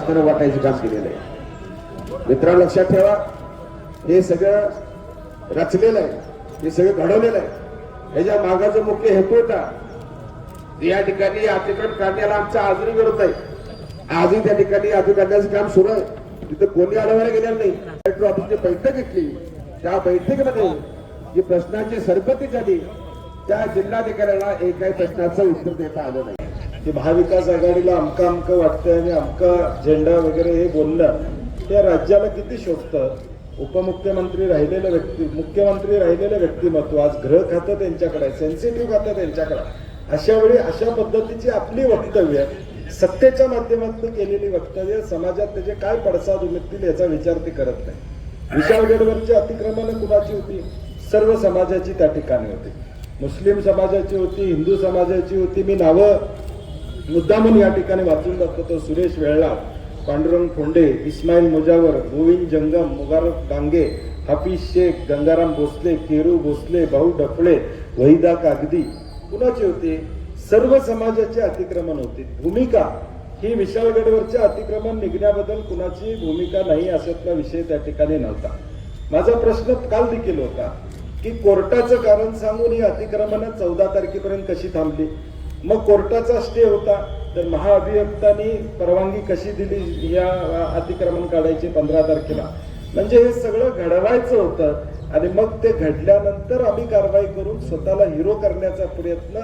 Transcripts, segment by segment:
शासनानं वाटायचं काम केलेलं आहे. मित्रांनो लक्षात ठेवा हे सगळं रचलेलं आहे. हे सगळं घडवलेलं आहे. ह्याच्या मागाचा मुख्य हेतू होता. या ठिकाणी अतिक्रम काढण्याला आमचा आजही विरोध आहे. आजही त्या ठिकाणी अतिक्रमणाचं काम सुरू आहे. तिथं कोणी अडवायला गेलेलं नाही. कलेक्टर ऑफिसची बैठक घेतली. त्या बैठकीमध्ये जी प्रश्नांची सरबती झाली त्या जिल्हाधिकाऱ्याला एकाही प्रश्नाचं उत्तर देता आलं नाही. की महाविकास आघाडीला अमका अमका वाटतंय आणि अमका झेंडा वगैरे हे बोलणं त्या राज्याला किती शोभतं? उपमुख्यमंत्री राहिलेले व्यक्ती मुख्यमंत्री राहिलेले व्यक्तिमत्व आज गृह खातं त्यांच्याकडे सेन्सिटिव्ह खातं त्यांच्याकडे अशा वेळी अशा पद्धतीची आपली वक्तव्य सत्तेच्या माध्यमातून केलेली वक्तव्य समाजात त्याचे काय पडसाद उमटतील याचा विचार ते करत नाही. विशाळगडवरची अतिक्रमणं कुणाची होती? सर्व समाजाची त्या ठिकाणी होती. मुस्लिम समाजाची होती हिंदू समाजाची होती मी नावं मुद्दामून या ठिकाणी वाचून जातो तो सुरेश वेळला पांडुरंग फोंडे इस्माईल मोजावर गोविंद जंगम मुबारक डांगे हाफिज शेख गंगाराम भोसले केरू भोसले भाऊ डफळे वहिदा कागदी. कुणाचे होते? सर्व समाजाचे अतिक्रमण होते. भूमिका. ही विशाळगडवरचे अतिक्रमण निघण्याबद्दल कुणाची भूमिका नाही अशातला विषय त्या ठिकाणी नव्हता. माझा प्रश्न काल देखील होता की कोर्टाचं कारण सांगून ही अतिक्रमण चौदा तारखेपर्यंत कशी थांबली? मग कोर्टाचा स्टे होता. तर महाअभियुक्तांनी परवानगी कशी दिली या अतिक्रमण काढायचे पंधरा तारखेला? म्हणजे हे सगळं घडवायचं होतं आणि मग ते घडल्यानंतर आम्ही कारवाई करून स्वतःला हिरो करण्याचा प्रयत्न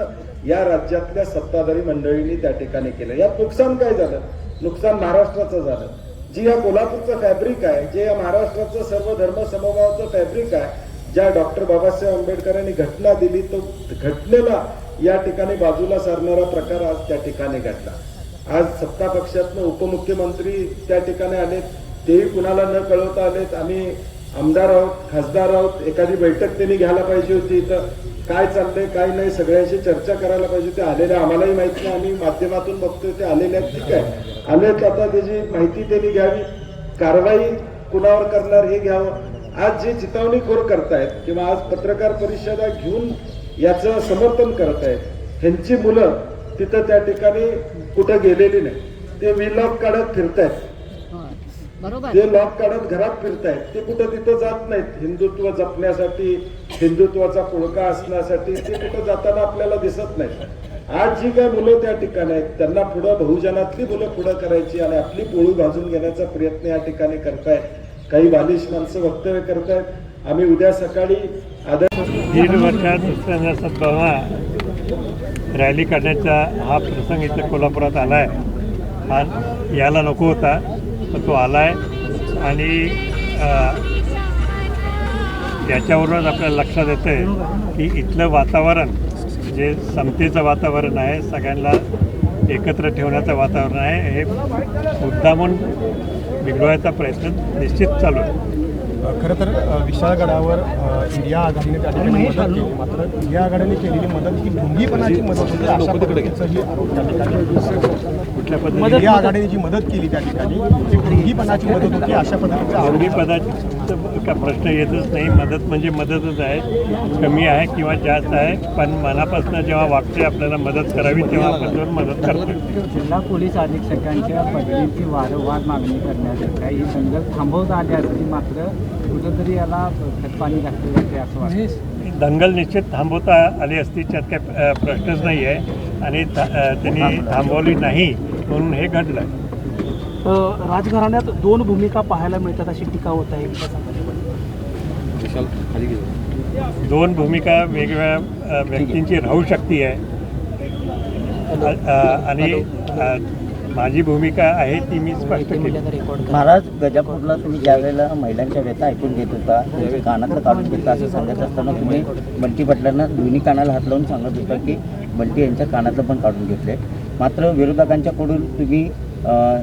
या राज्यातल्या सत्ताधारी मंडळींनी त्या ठिकाणी केलं. यात नुकसान काय झालं? नुकसान महाराष्ट्राचं झालं. जी या कोल्हापूरचं फॅब्रिक आहे जे या महाराष्ट्राचं सर्व धर्म समभावाचं फॅब्रिक आहे ज्या डॉक्टर बाबासाहेब आंबेडकरांनी घटना दिली तो घटनेला या ठिकाणी बाजूला सारणारा प्रकार आज त्या ठिकाणी घडला. आज सत्ता पक्षातनं उपमुख्यमंत्री त्या ठिकाणी आलेत. तेही कुणाला न कळवता आलेत. आम्ही आमदार आहोत खासदार आहोत. एखादी बैठक त्यांनी घ्यायला पाहिजे होती. तर काय चाललंय काय नाही सगळ्यांशी चर्चा करायला पाहिजे होती. आलेले आम्हालाही माहीत नाही. आम्ही माध्यमातून बघतोय ते आलेले आहेत. ठीक आहे. आलेत आता त्याची माहिती त्यांनी घ्यावी. कारवाई कुणावर करणार हे घ्यावं. आज जे चितावणीखोर करतायत किंवा आज पत्रकार परिषदा घेऊन याचं समर्थन करत आहेत. ह्यांची मुलं तिथं त्या ठिकाणी कुठं गेलेली नाही. ते विलॉक काढत फिरतायत. ते लॉक काढत घरात फिरतायत. ते कुठं तिथं जात नाहीत. हिंदुत्व जपण्यासाठी हिंदुत्वाचा पुळका असण्यासाठी ते कुठं जाताना आपल्याला दिसत नाहीत. आज जी काय मुलं त्या ठिकाणी आहेत त्यांना पुढं बहुजनातली मुलं पुढं करायची आणि आपली पोळी भाजून घेण्याचा प्रयत्न या ठिकाणी करतायत. काही बालिश माणसं वक्तव्य करतायत. आम्ही उद्या सकाळी दीड वर्षात दुसऱ्यांदा सद्भावना रॅली काढण्याचा हा प्रसंग इथं कोल्हापुरात आला आहे हा यायला नको होता पण तो आला आहे आणि याच्यावरूनच आपल्याला लक्षात येतं आहे की इथलं वातावरण जे समतेचं वातावरण आहे सगळ्यांना एकत्र ठेवण्याचं वातावरण आहे हे मुद्दामून बिघडवायचा प्रयत्न निश्चित चालू आहे. खरं तर विशाळगडावर इंडिया आघाडीने त्या ठिकाणी मदत केली. मात्र इंडिया आघाडीने केलेली मदत ही ढोंगीपणाची मदत होती अशा पद्धतीचाही आरोप त्या ठिकाणी कुठल्या पद्धतीने? इंडिया आघाडीने जी मदत केली त्या ठिकाणी ती ढोंगीपणाची मदत होती अशा पद्धतीचा आरोप. का प्रश्न येतच नाही. मदत म्हणजे मदतच आहे. कमी आहे किंवा जास्त आहे पण मनापासून जेव्हा वागते आपल्याला मदत करावी तेव्हा आपण मदत करतो जिल्हा पोलीस अधीक्षकांच्या पदवीची वारंवार मागणी करण्यात काही दंगल थांबवता आली असली मात्र कुठंतरी याला खतपाणी घातले जाते असं वाटतं. दंगल निश्चित थांबवता आली असती त्यात काही अ, प्रश्नच नाही आहे. आणि त्यांनी थांबवली नाही म्हणून हे घडलं. राजघराण्यात दोन भूमिका पाहायला मिळतात अशी टीका होत आहे. दोन भूमिका वेगवेगळ्या व्यक्तींची राहू शकती आहे. आणि माझी भूमिका आहे ती मी स्पष्ट केली. महाराज गजापूरला तुम्ही ज्या वेळेला महिलांच्या व्यथा ऐकून घेत होता कानातलं काढून घेतला असं सांगत असताना तुम्ही बंटी पाटलांना दोन्ही कानाला हात लावून सांगत होता की बंटी यांच्या कानातलं पण काढून घेतले मात्र विरोधकांच्याकडून तुम्ही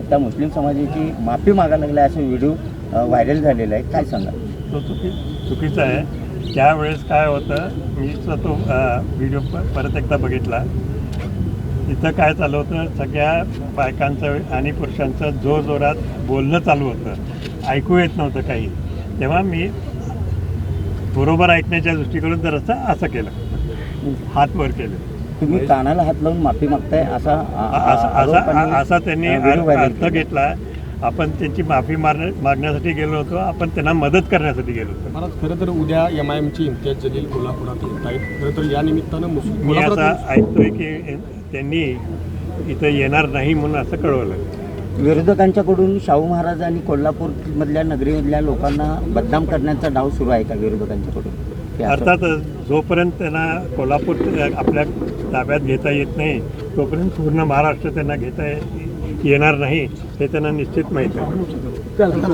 त्या मुस्लिम समाजाची माफी मागायला लागल्या असे व्हिडिओ व्हायरल झालेला आहे. काय सांगा तो चुकी चुकीचा आहे. त्यावेळेस काय होतं मी तो व्हिडिओ परत एकदा बघितला. तिथं काय चालू होतं? सगळ्या बायकांचं आणि पुरुषांचं जोरजोरात बोलणं चालू होतं. ऐकू येत नव्हतं काही. तेव्हा मी बरोबर ऐकण्याच्या दृष्टीकडून जरासं असं केलं. हात वर केले. तुम्ही कानाला हात लावून माफी मागताय असा असा असा असा त्यांनी अर्थ. घेतला. आपण त्यांची माफी मार मागण्यासाठी गेलो होतो. आपण त्यांना मदत करण्यासाठी गेलो होतो. मला खरं तर उद्या एम आय एमची इम्तियाज जलील कोल्हापुरात येत आहेत. खरं तर या निमित्तानं मुस्लिम मी असं ऐकतोय की त्यांनी इथं येणार नाही म्हणून असं कळवलं. विरोधकांच्याकडून शाहू महाराज आणि कोल्हापूरमधल्या नगरीमधल्या लोकांना बदनाम करण्याचा डाव सुरू आहे का विरोधकांच्याकडून? अर्थातच जोपर्यंत त्यांना कोल्हापूर आपल्या ताब्यात घेता येत नाही तोपर्यंत पूर्ण महाराष्ट्र त्यांना घेता येणार नाही हे त्यांना निश्चित माहीत आहे.